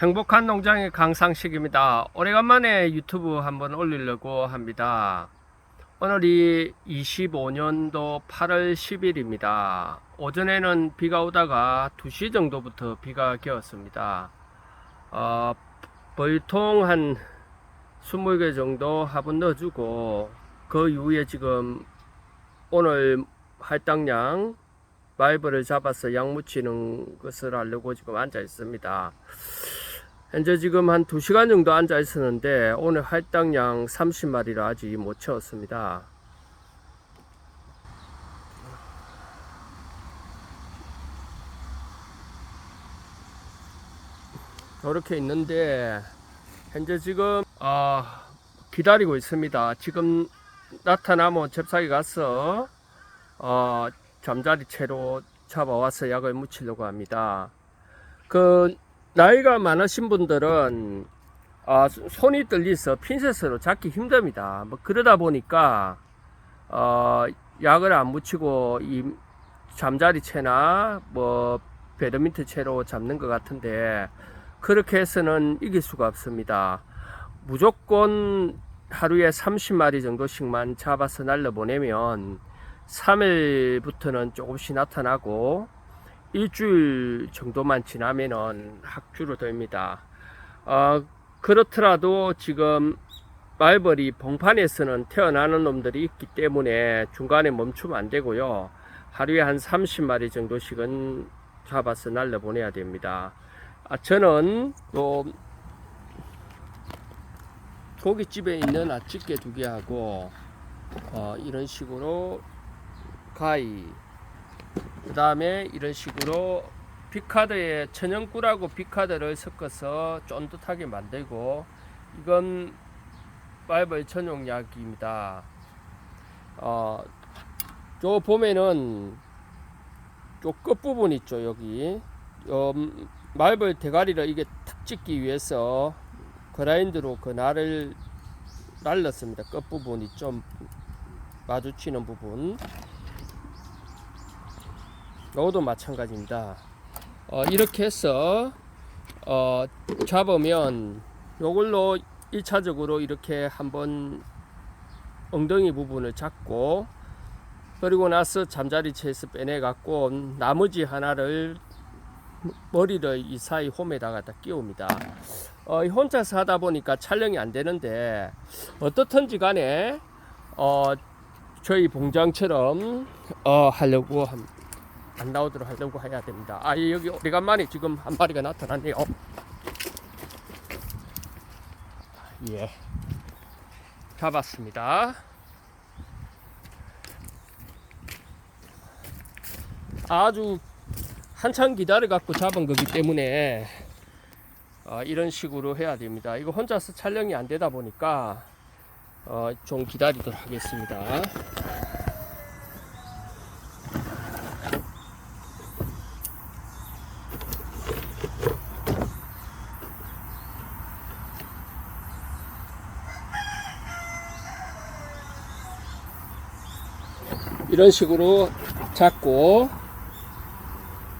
행복한 농장의 강상식입니다. 오래간만에 유튜브 한번 올리려고 합니다. 오늘이 25년도 8월 10일입니다. 오전에는 비가 오다가 2시 정도부터 비가 개었습니다. 어, 벌통 한 20개 정도 화분 넣어주고 그 이후에 지금 오늘 할당량 바이브를 잡아서 약 묻히는 것을 하려고 지금 앉아 있습니다. 현재 지금 한 2시간 정도 앉아 있었는데 오늘 할당량 30마리를 아직 못 채웠습니다. 이렇게 있는데 현재 지금 어, 기다리고 있습니다. 지금 나타나면 잽싸게 가서 어, 잠자리 채로 잡아와서 약을 묻히려고 합니다. 그 나이가 많으신 분들은 아, 손이 떨리서 핀셋으로 잡기 힘듭니다. 뭐 그러다 보니까 어, 약을 안 묻히고 이 잠자리 채나 뭐 배드민턴 채로 잡는 것 같은데 그렇게 해서는 이길 수가 없습니다. 무조건 하루에 30마리 정도씩만 잡아서 날려 보내면 3일부터는 조금씩 나타나고 일주일 정도만 지나면은 학주로 됩니다. 어, 그렇더라도 지금 말벌이 봉판에서는 태어나는 놈들이 있기 때문에 중간에 멈추면 안 되고요. 하루에 한 30마리 정도씩은 잡아서 날려보내야 됩니다. 아, 저는 또 고깃집에 있는 아찌개 두 개하고 어, 이런 식으로 가위 그 다음에 이런 식으로 피카드에 천연꿀하고 피카드를 섞어서 쫀득하게 만들고 이건 말벌 전용 약입니다. 어, 저 보면은 저 끝부분 있죠 여기 어, 말벌 대가리를 이게 탁 찍기 위해서 그라인드로 그 날을 날렸습니다. 끝부분이 좀 마주치는 부분 요것도 마찬가지입니다. 어, 이렇게 해서 어, 잡으면 요걸로 1차적으로 이렇게 한번 엉덩이 부분을 잡고 그리고 나서 잠자리 채에서 빼내 갖고 나머지 하나를 머리를 이 사이 홈에다가 다 끼웁니다. 어, 혼자서 하다 보니까 촬영이 안 되는데 어떻든지 간에 어, 저희 봉장처럼 어, 하려고 함, 안 나오도록 하려고 해야 됩니다. 아 예, 여기 오래간만에 지금 한 마리가 나타났네요. 예, 잡았습니다. 아주 한참 기다려 갖고 잡은 거기 때문에 어, 이런 식으로 해야 됩니다. 이거 혼자서 촬영이 안 되다 보니까 어, 좀 기다리도록 하겠습니다. 이런 식으로 잡고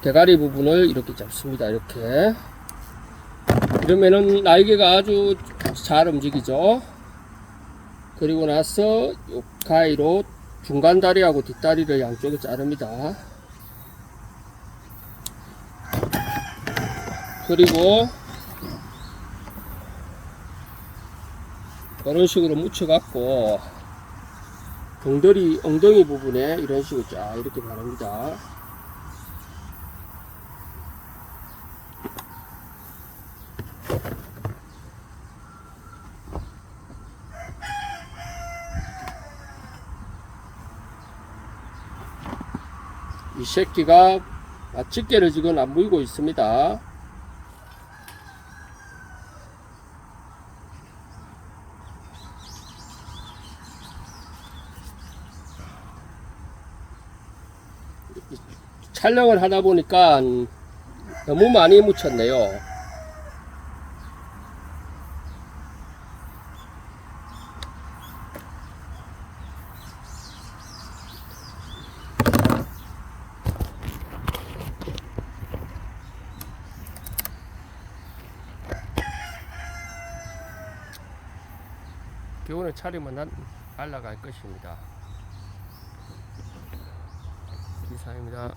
대가리 부분을 이렇게 잡습니다. 이렇게 그러면은 날개가 아주 잘 움직이죠. 그리고 나서 요 가위로 중간 다리하고 뒷다리를 양쪽에 자릅니다. 그리고 그런 식으로 묻혀갖고 엉덩이, 엉덩이 부분에 이런 식으로 쫙 이렇게 바릅니다. 이 새끼가 아치개를 지금 안 보이고 있습니다. 촬영을 하다 보니까 너무 많이 묻혔네요. 기온을 차리면 난 날아갈 것입니다. 이상입니다.